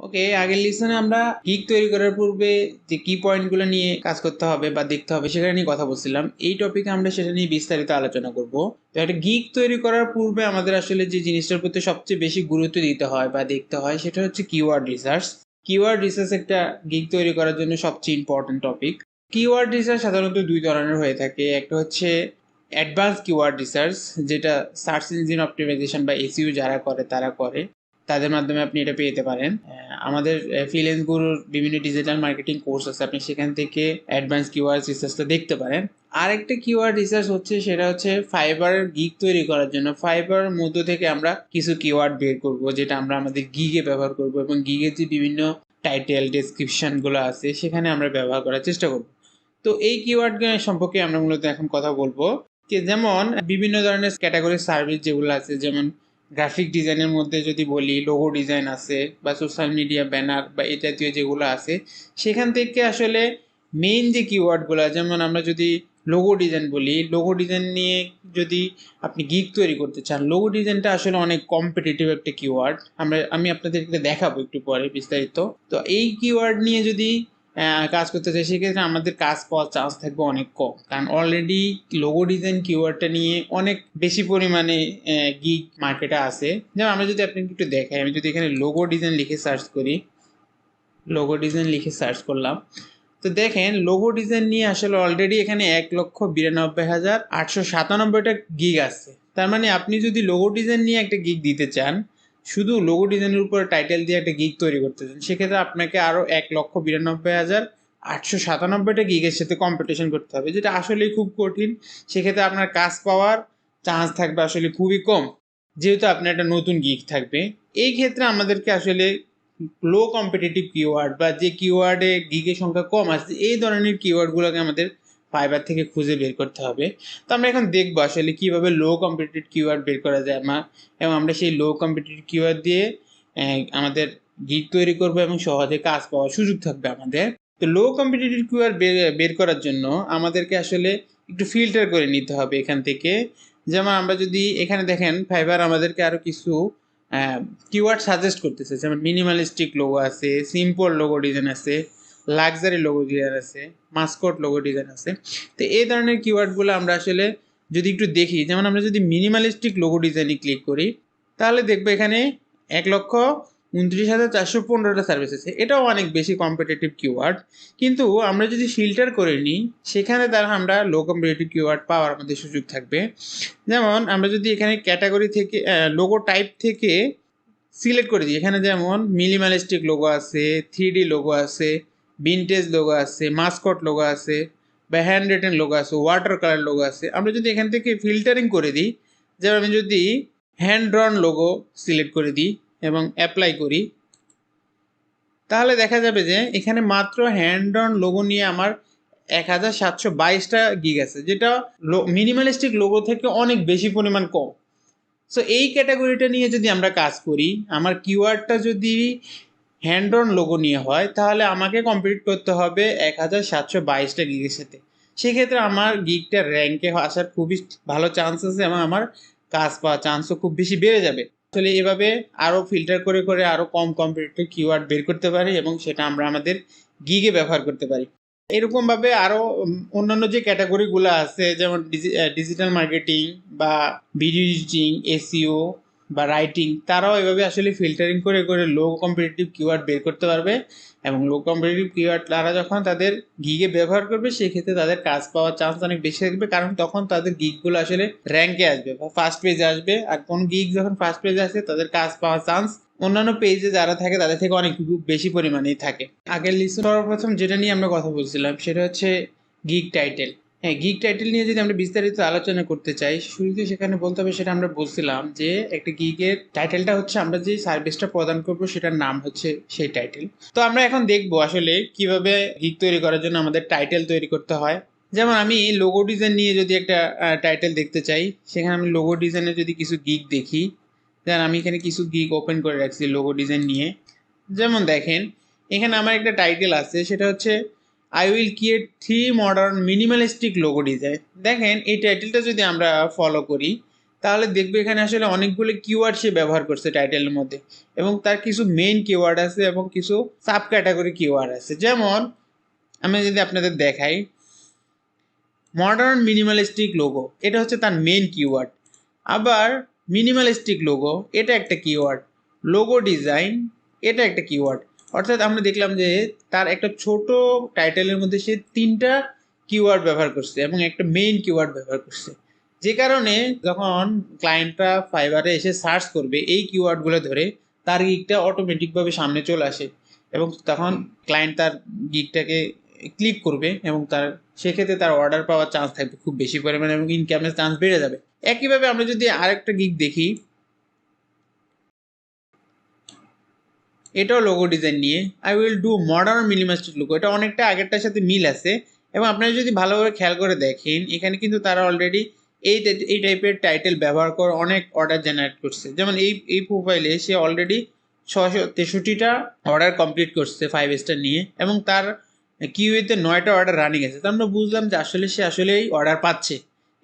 ওকে আগের লিসনে আমরা গিগ তৈরি করার পূর্বে যে কি পয়েন্টগুলো নিয়ে কাজ করতে হবে বা দেখতে হবে সেটা নিয়ে কথা বলছিলাম। এই টপিকে আমরা সেটা নিয়ে বিস্তারিত আলোচনা করব। তো একটা গিগ তৈরি করার পূর্বে আমাদের আসলে যে জিনিসটার প্রতি সবচেয়ে বেশি গুরুত্ব দিতে হয় বা দেখতে হয় সেটা হচ্ছে কিওয়ার্ড রিসার্চ কিওয়ার্ড রিসার্চ একটা গিগ তৈরি করার জন্য সবচেয়ে ইম্পর্টেন্ট টপিক কিওয়ার্ড রিসার্চ সাধারণত দুই ধরনের হয়ে থাকে। একটা হচ্ছে অ্যাডভান্স কিওয়ার্ড রিসার্চ যেটা সার্চ ইঞ্জিন অপটিমাইজেশন বা এসইউ যারা করে, তারা করে। তাদের মাধ্যমে আপনি এটা পেতে পারেন। আমাদের ফ্রিল্যান্স গুরুর বিভিন্ন ডিজিটাল মার্কেটিং কোর্স আছে। আপনি সেখান থেকে অ্যাডভান্স কিওয়ার্ড রিসার্চটা দেখতে পারেন। আরেকটা কিওয়ার্ড রিসার্চ হচ্ছে সেটা হচ্ছে ফাইবার গিগ তৈরি করার জন্য। ফাইবার মধ্য থেকে আমরা কিছু কিওয়ার্ড বের করব, যেটা আমরা আমাদের গিগে ব্যবহার করব এবং গিগের যে বিভিন্ন টাইটেল ডেসক্রিপশনগুলো আছে, সেখানে আমরা ব্যবহার করার চেষ্টা করব। তো এই কিওয়ার্ড সম্পর্কে আমরা মূলত এখন কথা বলব। যে যেমন বিভিন্ন ধরনের ক্যাটাগরি সার্ভিস যেগুলো আছে, যেমন গ্রাফিক ডিজাইনের মধ্যে যদি বলি লোগো ডিজাইন আছে বা সোশ্যাল মিডিয়া ব্যানার বা এই জাতীয় যেগুলো আছে, সেখান থেকে আসলে মেইন যে কিওয়ার্ডগুলো যেমন আমরা যদি লোগো ডিজাইন বলি লোগো ডিজাইন নিয়ে যদি আপনি গিগ তৈরি করতে চান লোগো ডিজাইনটা আসলে অনেক কম্পিটিটিভ একটা কিওয়ার্ড আমরা, আমি আপনাদেরকে দেখাবো একটু পরে বিস্তারিত। তো এই কিওয়ার্ড নিয়ে যদি কাজ করতে চাই, সেক্ষেত্রে আমাদের কাজ পাওয়ার চান্স থাকবে অনেক কম। কারণ অলরেডি লোগো ডিজাইন কিওয়ার্ডটা নিয়ে অনেক বেশি পরিমাণে গিগ মার্কেটে আছে। যেমন আমরা যদি আপনাকে একটু দেখাই, আমি যদি এখানে লোগো ডিজাইন লিখে সার্চ করি লোগো ডিজাইন লিখে সার্চ করলাম। তো দেখেন লোগো ডিজাইন নিয়ে আসলে অলরেডি এখানে এক লক্ষ বিরানব্বই হাজার আটশো সাতানব্বইটা গিগ আছে। তার মানে আপনি যদি লোগো ডিজাইন নিয়ে একটা গিগ দিতে চান শুধু লোগো ডিজাইনের উপরে টাইটেল দিয়ে একটা গিগ তৈরি করতে চান সেক্ষেত্রে আপনাকে আরও এক লক্ষ বিরানব্বই হাজার আটশো সাতানব্বইটা গিগের সাথে কম্পিটিশন করতে হবে, যেটা আসলেই খুব কঠিন। সেক্ষেত্রে আপনার কাজ পাওয়ার চান্স থাকবে আসলে খুবই কম, যেহেতু আপনার একটা নতুন গিগ থাকবে। এই ক্ষেত্রে আমাদেরকে আসলে লো কম্পিটিটিভ কিওয়ার্ড বা যে কিওয়ার্ডে গিগের সংখ্যা কম আসছে, এই ধরনের কিওয়ার্ডগুলোকে আমাদের ফাইবার থেকে খুঁজে বের করতে হবে। তো আমরা এখন দেখব আসলে কীভাবে লো কম্পিটিটিভ কিওয়ার্ড বের করা যায় আমার। এবং আমরা সেই লো কম্পিটিটিভ কিওয়ার্ড দিয়ে আমাদের গিগ তৈরি করব এবং সহজে কাজ পাওয়ার সুযোগ থাকবে আমাদের। তো লো কম্পিটিটিভ কিওয়ার্ড বের করার জন্য আমাদেরকে আসলে একটু ফিল্টার করে নিতে হবে এখান থেকে। যেমন আমরা যদি এখানে দেখেন ফাইবার আমাদেরকে আরও কিছু কিওয়ার্ড সাজেস্ট করতেছে। যেমন মিনিমালিস্টিক লোগো আছে সিম্পল লোগো ডিজাইন আছে। লাক্সারি লোগো ডিজাইন আছে মাস্কট লোগো ডিজাইন আছে। তো এই ধরনের কিওয়ার্ডগুলো আমরা আসলে যদি একটু দেখি, যেমন আমরা যদি মিনিমালিস্টিক লোগো ডিজাইনে ক্লিক করি, তাহলে দেখব এখানে এক লক্ষ উনত্রিশ হাজার চারশো পনেরোটা সার্ভিস আছে। এটাও অনেক বেশি কম্পিটিটিভ কিওয়ার্ড কিন্তু আমরা যদি ফিল্টার করে নিই, সেখানে দ্বারা আমরা লো কম্পিটিটিভ কিওয়ার্ড পাওয়ার আমাদের সুযোগ থাকবে। যেমন আমরা যদি এখানে ক্যাটাগরি থেকে লোগো টাইপ থেকে সিলেক্ট করে দিই, এখানে যেমন মিনিমালিস্টিক লোগো আছে থ্রি ডি লোগো আছে ভিনটেজ লোগো আছে মাস্কট লোগো আছে, বা হ্যান্ড রিটেন লোগো আছে ওয়াটার কালার লোগো আছে। আমরা যদি এখান থেকে ফিল্টারিং করে দিই, যেমন আমি যদি হ্যান্ড ড্রন লোগো সিলেক্ট করে দিই এবং অ্যাপ্লাই করি, তাহলে দেখা যাবে যে এখানে মাত্র হ্যান্ড অন লোগো নিয়ে আমার এক হাজার সাতশো বাইশটা গিগ আছে, যেটা মিনিমালিস্টিক লোগো থেকে অনেক বেশি পরিমাণ কম। সো এই ক্যাটাগরিটা নিয়ে যদি আমরা কাজ করি, আমার কিওয়ার্ডটা যদি হ্যান্ড অন লোগো নিয়ে হয়, তাহলে আমাকে কমপ্লিট করতে হবে এক হাজার সাতশো বাইশটা গিগের সাথে। সেক্ষেত্রে আমার গিগটা র্যাঙ্কে আসার খুবই ভালো চান্স আছে এবং আমার কাজ পাওয়ার চান্সও খুব বেশি বেড়ে যাবে। আসলে এভাবে আরও ফিল্টার করে করে আরও কম কম্পিটিটিভ কিওয়ার্ড বের করতে পারি এবং সেটা আমরা আমাদের গিগে ব্যবহার করতে পারি। এরকমভাবে আরও অন্যান্য যে ক্যাটাগরিগুলো আছে, যেমন ডিজিটাল মার্কেটিং বা ভিডিও এডিটিং এসিও বা রাইটিং তারাও এভাবে আসলে ফিল্টারিং করে করে লো কম্পিটিটিভ কিওয়ার্ড বের করতে পারবে এবং লো কম্পিটিটিভ কিওয়ার্ড তারা যখন তাদের গিগে ব্যবহার করবে, সেক্ষেত্রে তাদের কাজ পাওয়ার চান্স অনেক বেশি থাকবে। কারণ তখন তাদের গিগগুলো আসলে র্যাঙ্কে আসবে বা ফার্স্ট পেজে আসবে আর কোন গিগ যখন ফার্স্ট পেজে আসে, তাদের কাজ পাওয়ার চান্স অন্যান্য পেজে যারা থাকে, তাদের থেকে অনেক বেশি পরিমাণেই থাকে। আগের লিস্ট সর্বপ্রথম যেটা নিয়ে আমরা কথা বলছিলাম, সেটা হচ্ছে গিগ টাইটেল হ্যাঁ গিগ টাইটেল নিয়ে যদি আমরা বিস্তারিত আলোচনা করতে চাই, শুরুতে সেখানে বলতে হবে সেটা আমরা বলছিলাম যে একটা গিগের টাইটেলটা হচ্ছে আমরা যে সার্ভিসটা প্রদান করব সেটার নাম হচ্ছে সেই টাইটেল তো আমরা এখন দেখব আসলে কীভাবে গিগ তৈরি করার জন্য আমাদের টাইটেল তৈরি করতে হয়। যেমন আমি লোগো ডিজাইন নিয়ে যদি একটা টাইটেল দেখতে চাই, সেখানে আমি লোগো ডিজাইনে যদি কিছু গিগ দেখি, দেন আমি এখানে কিছু গিগ ওপেন করে রাখছি লোগো ডিজাইন নিয়ে। যেমন দেখেন, এখানে আমার একটা টাইটেল আছে, সেটা হচ্ছে I will create three modern minimalistic logo design দেখেন, এই টাইটেলটা যদি আমরা ফলো করি, তাহলে দেখবে এখানে আসলে অনেকগুলো কিওয়ার্ড সে ব্যবহার করছে টাইটেলের মধ্যে। এবং তার কিছু মেইন কিওয়ার্ড আছে এবং কিছু সাব ক্যাটাগরি কিওয়ার্ড আছে। যেমন, আমি যদি আপনাদের দেখাই মডার্ন মিনিমালিস্টিক লোগো এটা হচ্ছে তার মেইন কিওয়ার্ড আবার মিনিমালিস্টিক লোগো এটা একটা কিওয়ার্ড লোগো ডিজাইন এটা একটা কিওয়ার্ড অর্থাৎ আমরা দেখলাম যে তার একটা ছোট টাইটেলের মধ্যে সে তিনটা কিওয়ার্ড ব্যবহার করছে এবং একটা মেইন কিওয়ার্ড ব্যবহার করছে। যে কারণে যখন ক্লায়েন্টরা ফাইবারে এসে সার্চ করবে, এই কিওয়ার্ডগুলো ধরে তার গিকটা অটোমেটিকভাবে সামনে চলে আসে এবং তখন ক্লায়েন্ট তার গিকটাকে ক্লিক করবে এবং তার, সেক্ষেত্রে তার অর্ডার পাওয়ার চান্স থাকবে খুব বেশি পরিমাণে এবং ইনকামের চান্স বেড়ে যাবে। একইভাবে আমরা যদি আরেকটা গিক দেখি এটাও লোগো ডিজাইন নিয়ে। I will do modern minimalistic logo এটা অনেকটা আগেরটার সাথে মিল আছে। এবং আপনারা যদি ভালোভাবে খেয়াল করে দেখেন, এখানে কিন্তু তারা অলরেডি এই এই টাইপের টাইটেল ব্যবহার করে অনেক অর্ডার জেনারেট করছে। যেমন এই এই প্রোফাইলে সে অলরেডি ছশো তেষট্টিটা অর্ডার কমপ্লিট করছে ফাইভ স্টার নিয়ে। এবং তার কিউএতে নয়টা অর্ডার রানিং আছে। তো আমরা বুঝলাম যে আসলে সে আসলেই অর্ডার পাচ্ছে।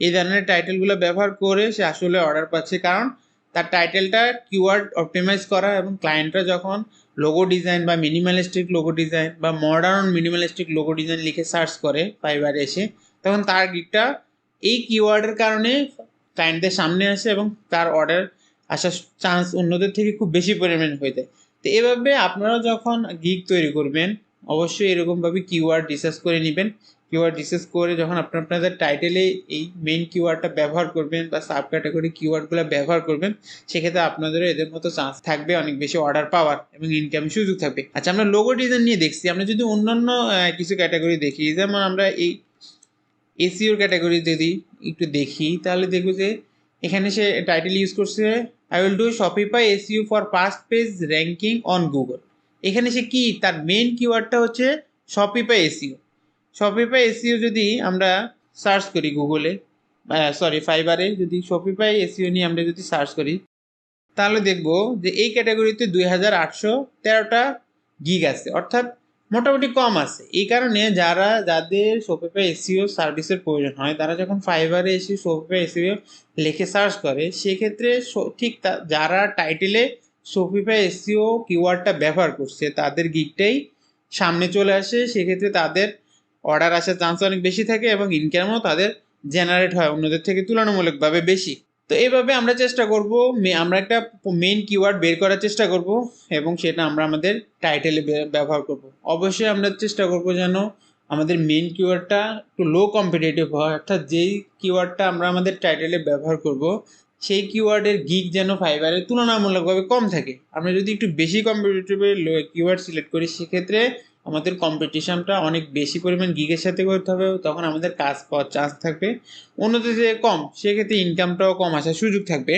এই ধরনের টাইটেলগুলো ব্যবহার করে সে আসলে অর্ডার পাচ্ছে। কারণ তার টাইটেলটা কিওয়ার্ড অপটিমাইজ করা এবং ক্লায়েন্টরা যখন লোগো ডিজাইন বা মিনিমালিস্টিক লোগো ডিজাইন বা মডার্ন মিনিমালিস্টিক লোগো ডিজাইন লিখে সার্চ করে ফাইবারে এসে, তখন তার গিকটা এই কিওয়ার্ডের কারণে ক্লায়েন্টদের সামনে আসে এবং তার অর্ডার আসার চান্স অন্যদের থেকে খুব বেশি পরিমাণে হয়ে যায়। তো এভাবে আপনারা যখন গিক তৈরি করবেন, অবশ্যই এরকমভাবে কিওয়ার্ড রিসার্চ করে নেবেন। কিওয়ার্ড রিসার্চ করে যখন আপনার আপনাদের টাইটেলে এই মেইন কিওয়ার্ডটা ব্যবহার করবেন বা সাব ক্যাটাগরি কিওয়ার্ডগুলো ব্যবহার করবেন, সেক্ষেত্রে আপনাদেরও এদের মতো চান্স থাকবে, অনেক বেশি অর্ডার পাওয়ার এবং ইনকামের সুযোগ থাকবে। আচ্ছা আমরা লোগো ডিজাইন নিয়ে দেখছি। আমরা যদি অন্যান্য কিছু ক্যাটাগরি দেখি, যেমন আমরা এই এসিওর ক্যাটাগরি যদি একটু দেখি, তাহলে দেখব যে এখানে সে টাইটেল ইউজ করছে I will do Shopify SEO for first page ranking on Google এখানে সে কি, তার মেন কিওয়ার্ডটা হচ্ছে শপিফাই এসিও শপিফাই এসিও যদি আমরা সার্চ করি গুগলে সরি ফাইবারে যদি শপিফাই এসিও নিয়ে আমরা যদি সার্চ করি, তাহলে দেখব যে এই ক্যাটাগরিতে দুই হাজার আটশো তেরোটা গিগ আছে। অর্থাৎ মোটামুটি কম আছে। এই কারণে যারা, যাদের শপিফাই এসিও সার্ভিসের প্রয়োজন হয়, তারা যখন ফাইবারে এসে শপিফাই এসিও লিখে সার্চ করে, সেক্ষেত্রে ঠিক যারা টাইটেলে শপিফাই এসিও কিওয়ার্ডটা ব্যবহার করছে, তাদের গিগটাই সামনে চলে আসে। সেক্ষেত্রে তাদের অর্ডার আসার চান্স অনেক বেশি থাকে এবং ইনকামও তাদের জেনারেট হয় অন্যদের থেকে তুলনামূলকভাবে বেশি। তো এইভাবে আমরা চেষ্টা করব আমরা একটা মেন কিওয়ার্ড বের করার চেষ্টা করব এবং সেটা আমরা আমাদের টাইটেলে ব্যবহার করব। অবশ্যই আমরা চেষ্টা করব যেন আমাদের মেইন কিওয়ার্ডটা একটু লো কম্পিটিটিভ হয়, অর্থাৎ যেই কিওয়ার্ডটা আমরা আমাদের টাইটেলে ব্যবহার করব, সেই কিওয়ার্ডের গিক যেন ফাইবারে তুলনামূলকভাবে কম থাকে। আমরা যদি একটু বেশি কম্পিটিটিভের কিওয়ার্ড সিলেক্ট করি, সেক্ষেত্রে আমাদের কম্পিটিশানটা অনেক বেশি পরিমাণ গিগের সাথে করতে হবে, তখন আমাদের কাজ পাওয়ার চান্স থাকবে। অন্যদের যে কম, সেক্ষেত্রে ইনকামটাও কম আসার সুযোগ থাকবে।